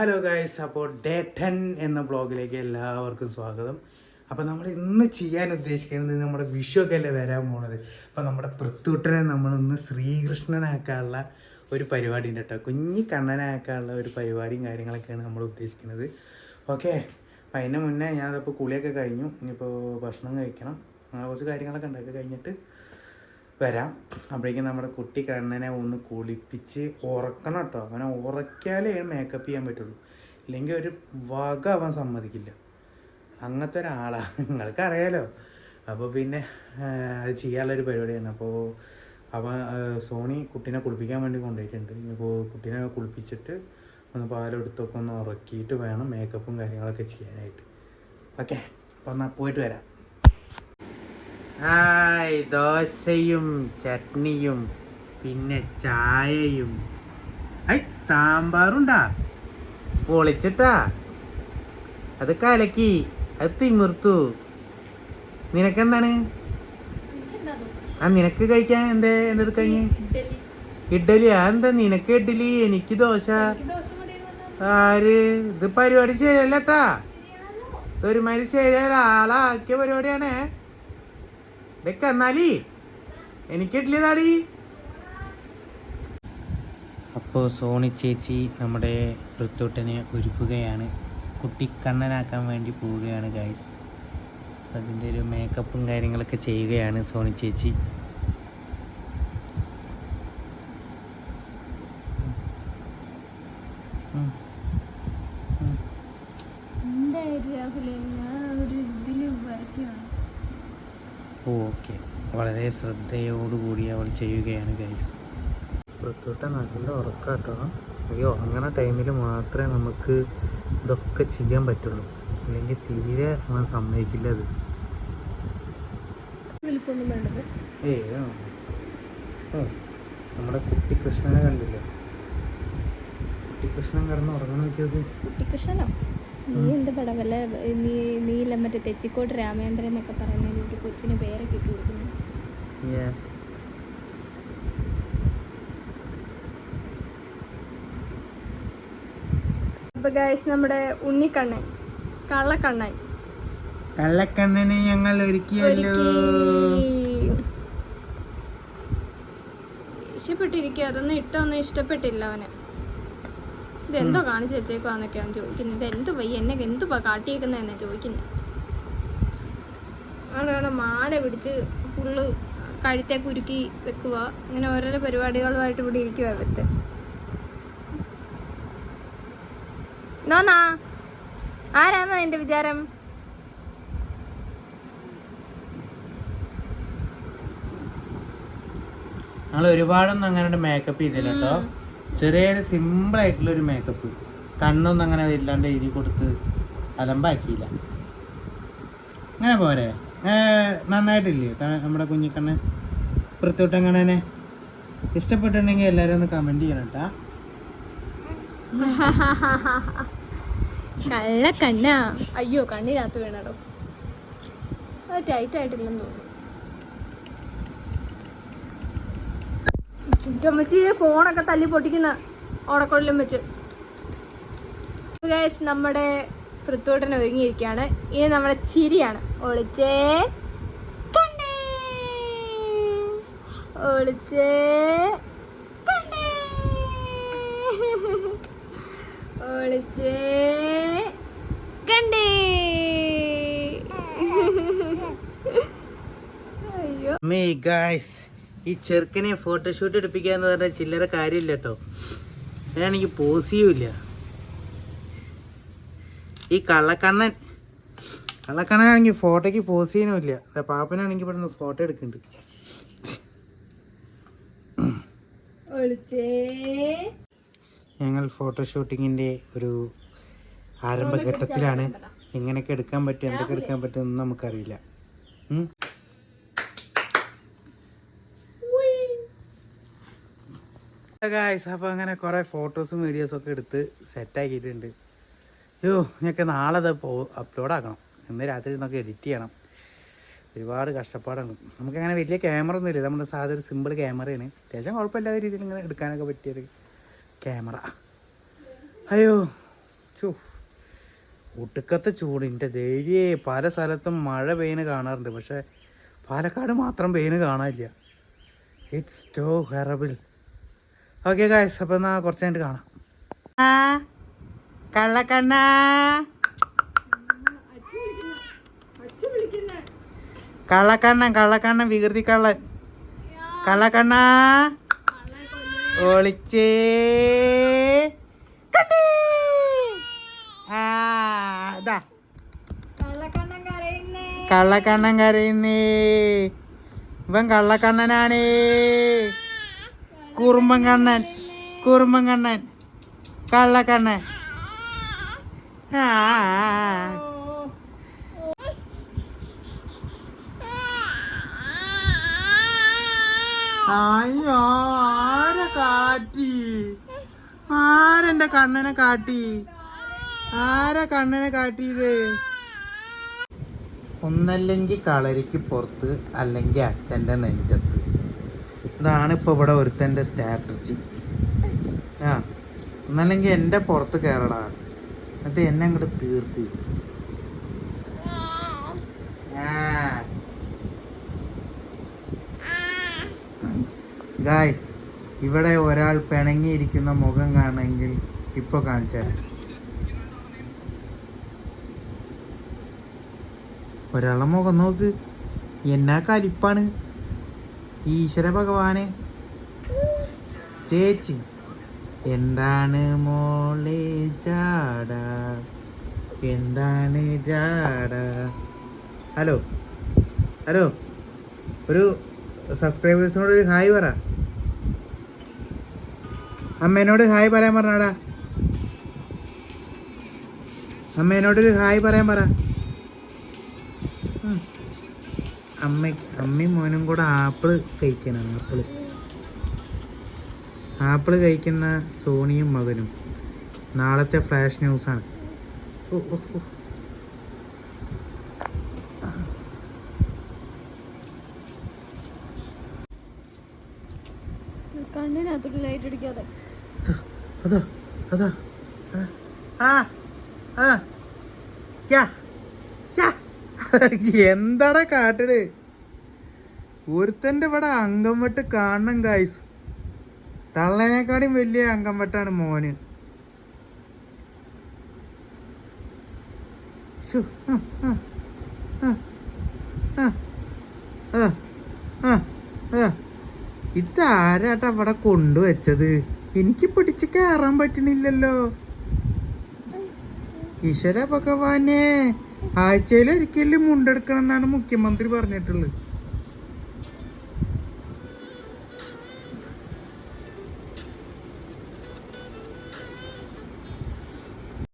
Hello guys അപ്പോൾ day ten എന്ന ബ്ലോഗിലേക്ക് എല്ലാവർക്കും സ്വാഗതം. അപ്പോൾ നമ്മൾ ഇന്ന് ചെയ്യാൻ ഉദ്ദേശിക്കുന്നത് നമ്മുടെ വിഷുവൊക്കെ അല്ലേ വരാൻ പോണത്. അപ്പോൾ നമ്മുടെ പൃത്തുട്ടനെ നമ്മളൊന്ന് ശ്രീകൃഷ്ണനാക്കാനുള്ള ഒരു പരിപാടി ഉണ്ട് കേട്ടോ. കുഞ്ഞി കണ്ണനാക്കാനുള്ള ഒരു പരിപാടിയും കാര്യങ്ങളൊക്കെയാണ് നമ്മൾ ഉദ്ദേശിക്കുന്നത്. ഓക്കെ അപ്പം അതിന് മുന്നേ ഞാനപ്പോൾ കുളിയൊക്കെ കഴിഞ്ഞു. ഇനിയിപ്പോൾ ഭക്ഷണം കഴിക്കണം. അങ്ങനെ കുറച്ച് കാര്യങ്ങളൊക്കെ ഉണ്ടാക്കി കഴിഞ്ഞിട്ട് വരാം. അപ്പോഴേക്കും നമ്മുടെ കുട്ടി കണ്ണനെ ഒന്ന് കുളിപ്പിച്ച് ഉറക്കണം കേട്ടോ. അവനെ ഉറക്കിയാലേ മേക്കപ്പ് ചെയ്യാൻ പറ്റുള്ളൂ. ഇല്ലെങ്കിൽ ഒരു വക അവൻ സമ്മതിക്കില്ല. അങ്ങനത്തെ ഒരാളാണ് നിങ്ങൾക്കറിയാലോ. അപ്പോൾ പിന്നെ അത് ചെയ്യാനുള്ളൊരു പരിപാടിയാണ്. അപ്പോൾ അവൻ സോണി കുട്ടീനെ കുളിപ്പിക്കാൻ വേണ്ടി കൊണ്ടുപോയിട്ടുണ്ട്. ഇപ്പോൾ കുട്ടീനെ കുളിപ്പിച്ചിട്ട് ഒന്ന് പാലെടുത്തൊക്കെ ഒന്ന് ഉറക്കിയിട്ട് വേണം മേക്കപ്പും കാര്യങ്ങളൊക്കെ ചെയ്യാനായിട്ട്. ഓക്കെ അപ്പോൾ എന്നാൽ പോയിട്ട് വരാം. ഹായ് ദോശയും ചട്നിയും പിന്നെ ചായയും. ഐ സാമ്പാറുണ്ടാ? പൊളിച്ചിട്ടാ? അത് കലക്കി അത് തിമിർത്തു. നിനക്കെന്താണ്? ആ നിനക്ക് കഴിക്കാൻ എന്താ? എന്തെടുക്ക ഇഡ്ഡലി. എന്താ നിനക്ക് ഇഡ്ഡലി എനിക്ക് ദോശ. ആര്? ഇത് പരിപാടി ശരിയല്ലട്ടാ. ഇതൊരുമാതിരി ശരിയല്ല. ആളാക്കിയ പരിപാടിയാണേ. ഇതൊക്കെ എന്നാലി. എനിക്ക് ഇഡ്ഡലി താടി അപ്പോൾ സോണി ചേച്ചി നമ്മുടെ പൃത്തോട്ടനെ ഒരുക്കുകയാണ്. കുട്ടിക്കണ്ണനാക്കാൻ വേണ്ടി പോവുകയാണ് ഗൈസ് അതിന്റെ ഒരു മേക്കപ്പും കാര്യങ്ങളൊക്കെ ചെയ്യുകയാണ് സോണി ചേച്ചി. എന്തായാലും രാഹുലെ ഞാൻ ഒരു ഇതിലും വരയ്ക്കുകയാണ് ഓക്കെ. വളരെ ശ്രദ്ധയോടുകൂടി അവൾ ചെയ്യുകയാണ് ഗൈസ് പുറത്തോട്ട് നല്ല ഉറക്കാട്ടോ. അയ്യോ അങ്ങനെ ടൈമിൽ മാത്രമേ നമുക്ക് ഇതൊക്കെ ചെയ്യാൻ പറ്റുള്ളൂ. അല്ലെങ്കിൽ തീരെ അവൻ സമ്മതിക്കില്ല അത്. ഏയ് ഏ നമ്മുടെ കുട്ടിക്കൃഷ്ണനെ കണ്ടില്ലേ? കുട്ടിക്കൃഷ്ണൻ കിടന്ന് ഉറങ്ങണം നോക്കിയത് കുട്ടിക്കൃഷ്ണനോ നീ എന്ത് പടം? വല്ല നീ നീല മറ്റേ തെച്ചിക്കോട്ട് രാമേന്ദ്രൻ എന്നൊക്കെ പറയുന്ന ഒരു കൊച്ചിന് പേരൊക്കെ ഇട്ട് കൊടുക്കുന്നു. അപ്പൊ ഗൈസ് നമ്മുടെ ഉണ്ണിക്കണ്ണൻ കള്ളക്കണ്ണൻ. കള്ളക്കണ്ണനെ ഞങ്ങൾ ഒരുക്കിയല്ലോ. ഇഷ്ടപ്പെട്ടിരിക്കുക അതൊന്നും ഇട്ടൊന്നും ഇഷ്ടപ്പെട്ടില്ല അവന്. ഇതെന്തോ കാണിച്ചു വെച്ചേക്കുവാന്നൊക്കെയാണ് ചോദിക്കുന്നത്. ഇത് എന്ത് വയ്യ? എന്നെ എന്തുവാ കാട്ടിയേക്കുന്നതെന്നാ ചോദിക്കുന്നത് അവിടെ മാല പിടിച്ച് ഫുള്ള് കഴുത്തെ കുരുക്കി വെക്കുക ഇങ്ങനെ ഓരോരോ പരിപാടികളുമായിട്ട് ഇവിടെ ഇരിക്കുക ഇവിടുത്തെ നോന്നാ. ആരാന്ന എന്റെ വിചാരം? ഞങ്ങൾ ഒരുപാടൊന്നും അങ്ങനെ മേക്കപ്പ് ചെയ്തില്ല കേട്ടോ ചെറിയൊരു ഒരു മേക്കപ്പ് കണ്ണൊന്നും അങ്ങനെ ഇല്ലാണ്ട് എഴുതി കൊടുത്ത് അലമ്പാക്കിയില്ല. അങ്ങനെ പോരെ. നന്നായിട്ടില്ലേ? നമ്മുടെ കുഞ്ഞിക്കണ്ണൻ. വൃത്തിവിട്ടങ്ങനെ ഇഷ്ടപ്പെട്ടിട്ടുണ്ടെങ്കിൽ എല്ലാവരും ഒന്ന് കമന്റ് ചെയ്യണം കേട്ടാ കള്ള കണ്ണാ അയ്യോ കണ്ണിനകത്ത് വീണടോ. ടൈറ്റ് ആയിട്ടില്ലെന്ന് തോന്നുന്നു. ചുറ്റമ്മച്ചിയെ ഫോണൊക്കെ തല്ലി പൊട്ടിക്കുന്ന ഓടക്കൊള്ളിലും വെച്ച്. ഗൈസ് നമ്മുടെ പൃത്തോട്ടനെ ഒരുങ്ങിയിരിക്കുകയാണ്. ഇനി നമ്മുടെ ചിരിയാണ്. ഒളിച്ചേ കണ്ടേ. ഒളിച്ചേ കണ്ടേ. ഒളിച്ചേ കണ്ടേ. അയ്യോ മേ ഗായ്സ് ഈ ചെറുക്കനെ ഫോട്ടോഷൂട്ട് എടുപ്പിക്കുക എന്ന് പറഞ്ഞാൽ ചില്ലറ കാര്യമില്ല കേട്ടോ. ഞാനെനിക്ക് പോസ് ചെയ്യൂല ഈ കള്ളക്കണ്ണൻ. കള്ളക്കണ്ണനാണെങ്കിൽ ഫോട്ടോയ്ക്ക് പോസ് ചെയ്യാനുമില്ല പാപ്പനാണെങ്കിൽ ഇവിടെ നിന്ന് ഫോട്ടോ എടുക്കുന്നുണ്ട് ഞങ്ങൾ ഫോട്ടോഷൂട്ടിങ്ങിന്റെ ഒരു ആരംഭഘട്ടത്തിലാണ്. എങ്ങനെയൊക്കെ എടുക്കാൻ പറ്റും എന്തൊക്കെ എടുക്കാൻ പറ്റും നമുക്കറിയില്ല. ഗായ്സ് അപ്പോൾ അങ്ങനെ കുറേ ഫോട്ടോസും വീഡിയോസും ഒക്കെ എടുത്ത് സെറ്റാക്കിയിട്ടുണ്ട് അയ്യോ ഞങ്ങൾക്ക് നാളെ അത് പോ അപ്ലോഡ് ആക്കണം. ഇന്ന് രാത്രി ഇന്നൊക്കെ എഡിറ്റ് ചെയ്യണം. ഒരുപാട് കഷ്ടപ്പാടാണ് നമുക്കങ്ങനെ വലിയ ക്യാമറ ഒന്നും ഇല്ല. നമ്മുടെ സാധാ ഒരു സിമ്പിൾ ക്യാമറയാണ് അത്യാവശ്യം കുഴപ്പമില്ലാത്ത രീതിയിൽ ഇങ്ങനെ എടുക്കാനൊക്കെ പറ്റിയൊരു ക്യാമറ അയ്യോ ചൂ ഒടുക്കത്തെ ചൂടിന്റെ ദേവിയെ പല സ്ഥലത്തും മഴ പെയ്യുന്ന കാണാറുണ്ട്. പക്ഷേ പാലക്കാട് മാത്രം പെയ്യുന്ന കാണാനില്ല. It's too horrible okay guys അപ്പം എന്നാ കുറച്ച് കഴിഞ്ഞിട്ട് കാണാം. കള്ളക്കണ്ണ. കള്ളക്കണ്ണൻ കള്ളക്കണ്ണൻ വികൃതി കള്ളൻ കള്ളക്കണ്ണ. ഒളിച്ചേ. കണ്ടേ ആ ഇതാ. കള്ളക്കണ്ണൻ കരയുന്നേ. ഇവൻ കള്ളക്കണ്ണനാണേ. കുറുമ്പൻ കണ്ണൻ കണ്ണൻ കള്ളക്കണ്ണൻ ആ അയ്യോ ആരെ കാട്ടി? ആരെന്റെ കണ്ണനെ കാട്ടി? ആരെ കണ്ണനെ കാട്ടിയത്? ഒന്നല്ലെങ്കിൽ കളരിക്ക് പുറത്ത് അല്ലെങ്കിൽ അച്ഛന്റെ നെഞ്ചത്ത്. ഇതാണ് ഇപ്പോൾ ഇവിടെ ഒരുത്തന്റെ സ്ട്രാറ്റജി ആ ഒന്നല്ലെങ്കിൽ എന്റെ പുറത്ത് കയറടാ എന്നിട്ട് എന്നെ അങ്ങോട്ട് തീർക്ക്. ഗായ്സ് ഇവിടെ ഒരാൾ പിണങ്ങിയിരിക്കുന്ന മുഖം കാണണമെങ്കിൽ ഇപ്പോൾ കാണിച്ചു തരാം. ഒരാളെ മുഖം നോക്ക്. എന്നാ കലിപ്പാണ്. ഈശ്വര ഭഗവാനെ ചേച്ചി എന്താണ് മോളെ ജാട? എന്താണ് ജാട? ഹലോ ഹലോ ഒരു സബ്സ്ക്രൈബേഴ്സിനോട് ഒരു ഹായ് പറ. അമ്മേനോട് ഹായ് പറയാൻ പറഞ്ഞാടാ. അമ്മേനോടൊരു ഹായ് പറയാൻ പറ. അമ്മ അമ്മയും മോനും കൂടെ ആപ്പിൾ കഴിക്കണം ആപ്പിൾ. ആപ്പിൾ കഴിക്കുന്ന സോണിയും മകനും. നാളത്തെ ഫ്ലാഷ് ന്യൂസാണ്. ഓ ഓ ഓ. കണ്ണിനകത്തോട്ട് ലൈറ്റ് അടിക്കാതെ. അതാ അതാ അതാ. ആ ആ യാ യാ എന്താടാ കാട്ടട് ഒരുത്തന്റെ ഇവിടെ അംഗം വെട്ട് കാണണം ഗായ്സ് തള്ളനേക്കാളും വലിയ അംഗം വെട്ടാണ് മോന്. ഇതാരാട്ടാ അവിടെ കൊണ്ടുവച്ചത്? എനിക്ക് പിടിച്ച് കയറാൻ പറ്റണില്ലല്ലോ. ഈശ്വര ഭഗവാനെ. ആഴ്ചയിൽ മുണ്ടെടുക്കണം എന്നാണ് മുഖ്യമന്ത്രി പറഞ്ഞിട്ടുള്ളത്.